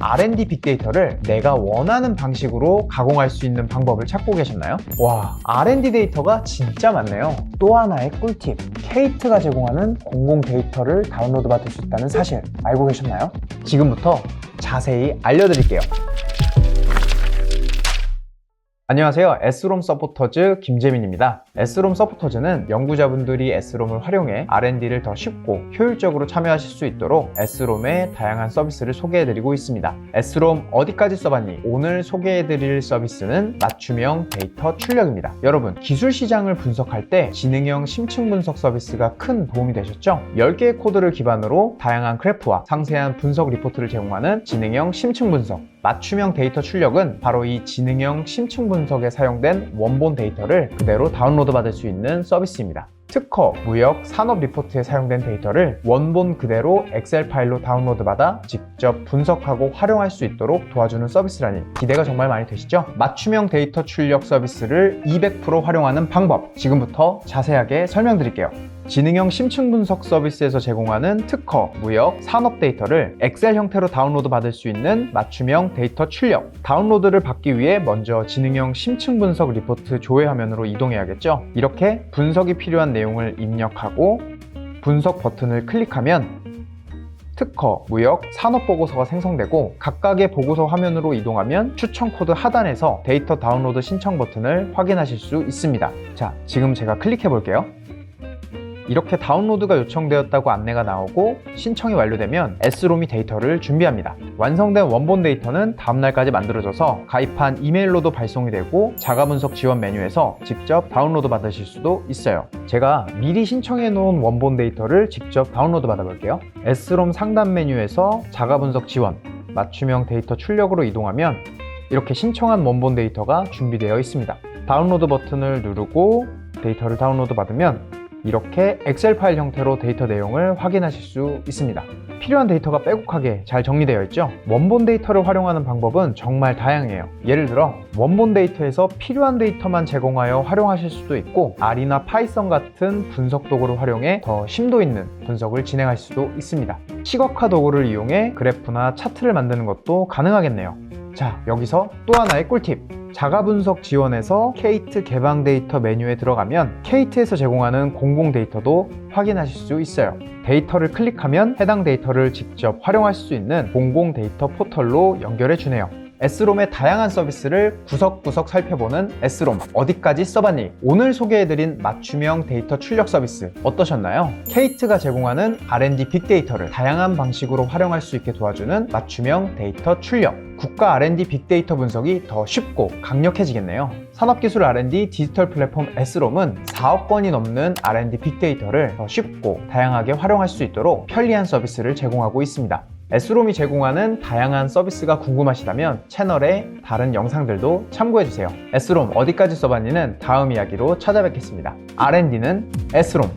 R&D 빅데이터를 내가 원하는 방식으로 가공할 수 있는 방법을 찾고 계셨나요? 와, R&D 데이터가 진짜 많네요. 또 하나의 꿀팁. 케이트가 제공하는 공공 데이터를 다운로드 받을 수 있다는 사실 알고 계셨나요? 지금부터 자세히 알려드릴게요. 안녕하세요. S롬 서포터즈 김재민입니다. S롬 서포터즈는 연구자분들이 S롬을 활용해 R&D를 더 쉽고 효율적으로 참여하실 수 있도록 S롬의 다양한 서비스를 소개해드리고 있습니다. S롬 어디까지 써봤니? 오늘 소개해드릴 서비스는 맞춤형 데이터 출력입니다. 여러분, 기술 시장을 분석할 때 지능형 심층 분석 서비스가 큰 도움이 되셨죠? 10개의 코드를 기반으로 다양한 그래프와 상세한 분석 리포트를 제공하는 지능형 심층 분석. 맞춤형 데이터 출력은 바로 이 지능형 심층 분석에 사용된 원본 데이터를 그대로 다운로드 받을 수 있는 서비스입니다. 특허, 무역, 산업 리포트에 사용된 데이터를 원본 그대로 엑셀 파일로 다운로드 받아 직접 분석하고 활용할 수 있도록 도와주는 서비스라니 기대가 정말 많이 되시죠? 맞춤형 데이터 출력 서비스를 200% 활용하는 방법 지금부터 자세하게 설명드릴게요. 지능형 심층 분석 서비스에서 제공하는 특허, 무역, 산업 데이터를 엑셀 형태로 다운로드 받을 수 있는 맞춤형 데이터 출력. 다운로드를 받기 위해 먼저 지능형 심층 분석 리포트 조회 화면으로 이동해야겠죠. 이렇게 분석이 필요한 내용을 입력하고 분석 버튼을 클릭하면 특허, 무역, 산업 보고서가 생성되고 각각의 보고서 화면으로 이동하면 추천 코드 하단에서 데이터 다운로드 신청 버튼을 확인하실 수 있습니다. 자, 지금 제가 클릭해 볼게요. 이렇게 다운로드가 요청되었다고 안내가 나오고 신청이 완료되면 S롬이 데이터를 준비합니다. 완성된 원본 데이터는 다음날까지 만들어져서 가입한 이메일로도 발송이 되고 자가분석 지원 메뉴에서 직접 다운로드 받으실 수도 있어요. 제가 미리 신청해 놓은 원본 데이터를 직접 다운로드 받아볼게요. S롬 상단 메뉴에서 자가분석 지원, 맞춤형 데이터 출력으로 이동하면 이렇게 신청한 원본 데이터가 준비되어 있습니다. 다운로드 버튼을 누르고 데이터를 다운로드 받으면 이렇게 엑셀 파일 형태로 데이터 내용을 확인하실 수 있습니다. 필요한 데이터가 빼곡하게 잘 정리되어 있죠? 원본 데이터를 활용하는 방법은 정말 다양해요. 예를 들어 원본 데이터에서 필요한 데이터만 제공하여 활용하실 수도 있고 R이나 파이썬 같은 분석 도구를 활용해 더 심도 있는 분석을 진행할 수도 있습니다. 시각화 도구를 이용해 그래프나 차트를 만드는 것도 가능하겠네요. 자, 여기서 또 하나의 꿀팁. 자가 분석 지원에서 케이트 개방 데이터 메뉴에 들어가면 케이트에서 제공하는 공공 데이터도 확인하실 수 있어요. 데이터를 클릭하면 해당 데이터를 직접 활용할 수 있는 공공 데이터 포털로 연결해 주네요. S롬의 다양한 서비스를 구석구석 살펴보는 S롬 어디까지 써봤니? 오늘 소개해드린 맞춤형 데이터 출력 서비스 어떠셨나요? 케이트가 제공하는 R&D 빅데이터를 다양한 방식으로 활용할 수 있게 도와주는 맞춤형 데이터 출력 국가 R&D 빅데이터 분석이 더 쉽고 강력해지겠네요. 산업기술 R&D 디지털 플랫폼 S롬은 4억 건이 넘는 R&D 빅데이터를 더 쉽고 다양하게 활용할 수 있도록 편리한 서비스를 제공하고 있습니다. S롬이 제공하는 다양한 서비스가 궁금하시다면 채널의 다른 영상들도 참고해주세요. S롬 어디까지 써봤니는 다음 이야기로 찾아뵙겠습니다. R&D는 S롬